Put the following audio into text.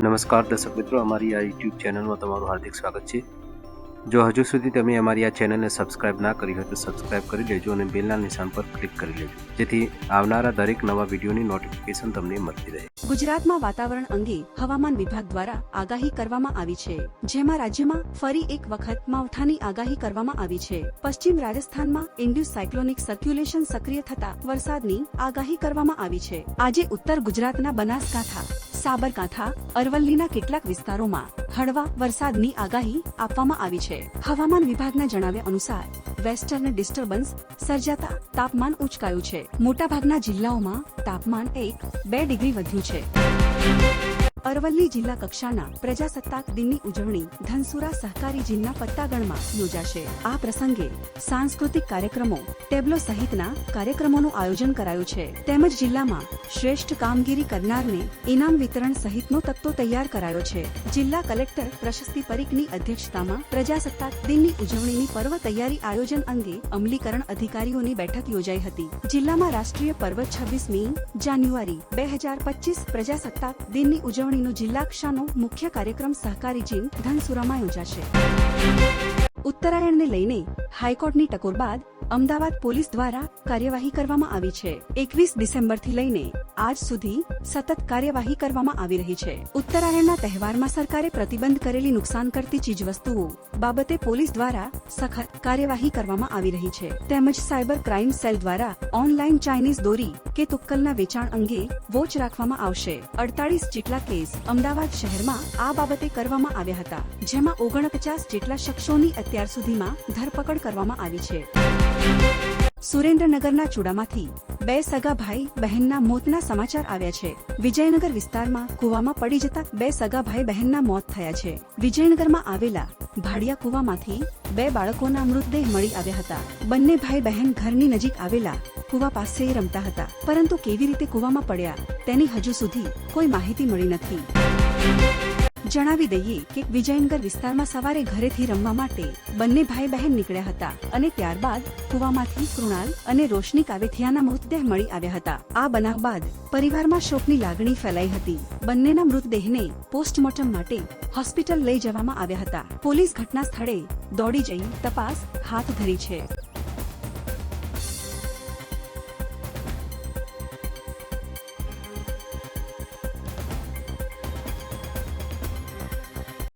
નમસ્કાર દર્શક મિત્રો, અમારી આ યુટ્યુબ ચેનલમાં તમારું હાર્દિક સ્વાગત છે. જો હજુ સુધી તમે અમારી આ ચેનલને સબસ્ક્રાઇબ ના કરી હોય તો સબસ્ક્રાઇબ કરી લેજો અને બેલના નિશાન પર ક્લિક કરી લેજો. જેથી આવનારા દરેક નવા વિડીયોની નોટિફિકેશન તમને મળતી રહે. ગુજરાતમાં વાતાવરણ અંગે હવામાન વિભાગ દ્વારા આગાહી કરવામાં આવી છે. જેમાં રાજ્યમાં ફરી એક વખત માવઠાની આગાહી કરવામાં આવી છે. પશ્ચિમ રાજસ્થાનમાં ઇન્ડ્યુસ સાયક્લોનિક સર્ક્યુલેશન સક્રિય થતા વરસાદની આગાહી કરવામાં આવી છે. આજે ઉત્તર ગુજરાતના બનાસકાંઠા સાબરકાંઠા, અરવલ્લીના કેટલાક વિસ્તારોમાં હળવા વરસાદની આગાહી આપવામાં આવી છે. હવામાન વિભાગના જણાવ્યા અનુસાર, વેસ્ટર્ન ડિસ્ટર્બન્સ સર્જાતા તાપમાન ઉચકાયું છે. મોટાભાગના જિલ્લાઓમાં તાપમાન એક, બે ડિગ્રી વધ્યું છે. અરવલ્લી જિલ્લા કક્ષાના પ્રજાસત્તાક દિનની ઉજવણી ધનસુરા સહકારી જિલ્લા પટ્ટાગણમાં યોજાશે. આ પ્રસંગે સાંસ્કૃતિક કાર્યક્રમો, ટેબ્લો સહિતના કાર્યક્રમોનું આયોજન કરાયું છે. તેમજ જિલ્લામાં શ્રેષ્ઠ કામગીરી કરનારને ઇનામ વિતરણ સહિતનો તત્વો તૈયાર કરાયો છે. જિલ્લા કલેક્ટર પ્રશસ્તિ પરીખની અધ્યક્ષતામાં પ્રજાસત્તાક દિનની ઉજવણીની પર્વ તૈયારી આયોજન અંગે અમલીકરણ અધિકારીઓની બેઠક યોજાઈ હતી. જિલ્લામાં રાષ્ટ્રીય પર્વ છવ્વીસમી જાન્યુઆરી બે હજાર પચીસ પ્રજાસત્તાક દિનની ઉજવણીનો જિલ્લા કક્ષાનો મુખ્ય કાર્યક્રમ સહકારી જીમ ધનસુરામાં યોજાશે. ઉત્તરાયણને લઈને હાઈકોર્ટની ટકોર બાદ અમદાવાદ પોલીસ દ્વારા કાર્યવાહી કરવામાં આવી છે. એકવીસ ડિસેમ્બરથી લઈને આજ સુધી સતત કાર્યવાહી કરવામાં આવી રહી છે. ઉત્તરાયણના તહેવારમાં સરકારે પ્રતિબંધ કરેલી નુકસાન કરતી ચીજવસ્તુઓ બાબતે પોલીસ દ્વારા સખત કાર્યવાહી કરવામાં આવી રહી છે. તેમજ સાયબર ક્રાઇમ સેલ દ્વારા ઓનલાઈન ચાઇનીઝ દોરી કે તુક્કલના વેચાણ અંગે વોચ રાખવામાં આવશે. અડતાલીસ જેટલા કેસ અમદાવાદ શહેરમાં આ બાબતે કરવામાં આવ્યા હતા, જેમાં ઓગણપચાસ જેટલા શખ્સોની અત્યાર સુધીમાં ધરપકડ કરવામાં આવી છે. સુરેન્દ્રનગરના ચૂડામાંથી બે સગા ભાઈ બહેનના મોતના સમાચાર આવ્યા છે. વિજયનગર વિસ્તારમાં કુવામાં પડી જતા બે સગા ભાઈ બહેનના મોત થયા છે. વિજયનગરમાં આવેલા ભાડિયા કુવામાંથી બે બાળકોના મૃતદેહ મળી આવ્યા હતા. બંને ભાઈ બહેન ઘરની નજીક આવેલા કુવા પાસે રમતા હતા, પરંતુ કેવી રીતે કુવામાં પડ્યા તેની હજુ સુધી કોઈ માહિતી મળી નથી. જણાવી દઈએ કે વિજયનગર વિસ્તારમાં સવારે ઘરેથી રમવા માટે બંને ભાઈ બહેન નીકળ્યા હતા અને ત્યારબાદ કુવામાંથી કૃણાલ અને રોશની કાવેથિયાના મૃતદેહ મળી આવ્યા હતા. આ બનાવ બાદ પરિવારમાં શોકની લાગણી ફેલાઈ હતી. બંનેના મૃતદેહને પોસ્ટમોર્ટમ માટે હોસ્પિટલ લઈ જવામાં આવ્યા હતા. પોલીસ ઘટના સ્થળે દોડી જઈ તપાસ હાથ ધરી છે.